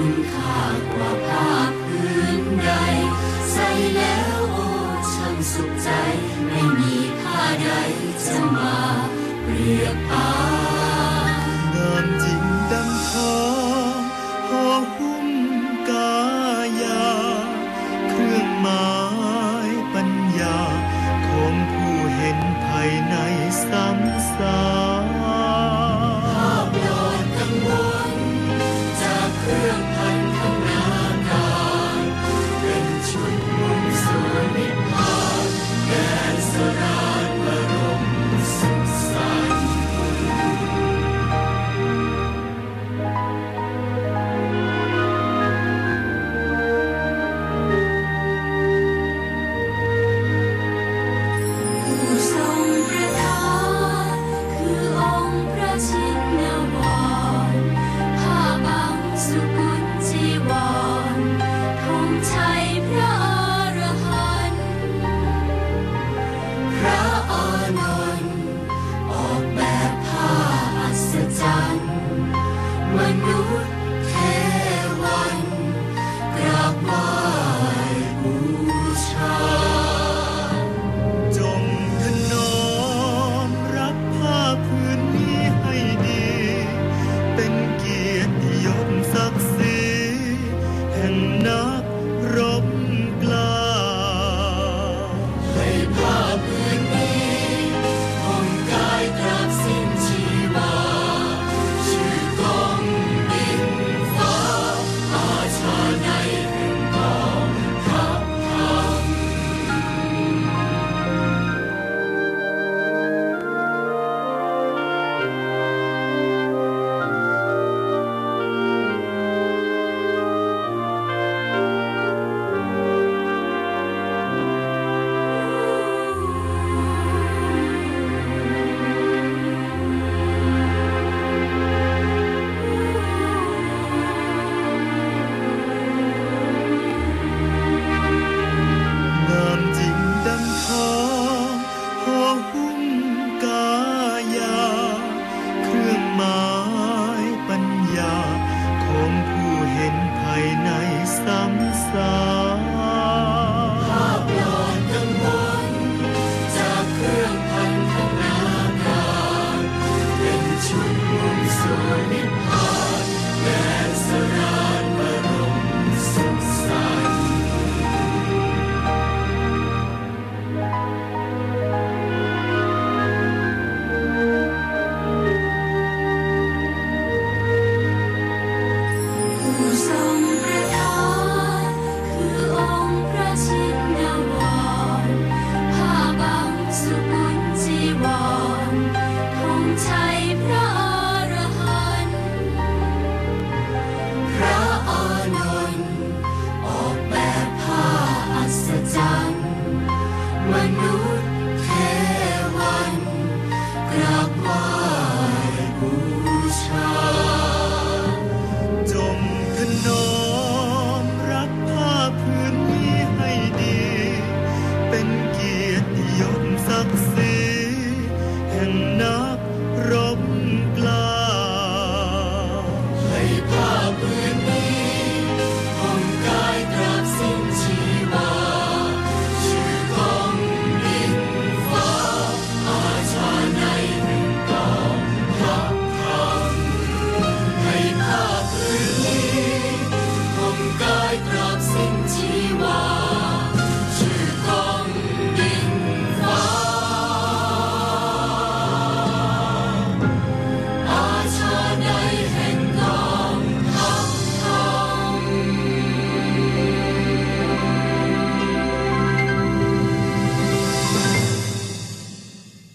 คุณค่ากว่าภาพพื้นใด ใส่แล้วโอ้ช่างสุขใจ ไม่มีผ้าใดจะมาเปรียบปา When Làm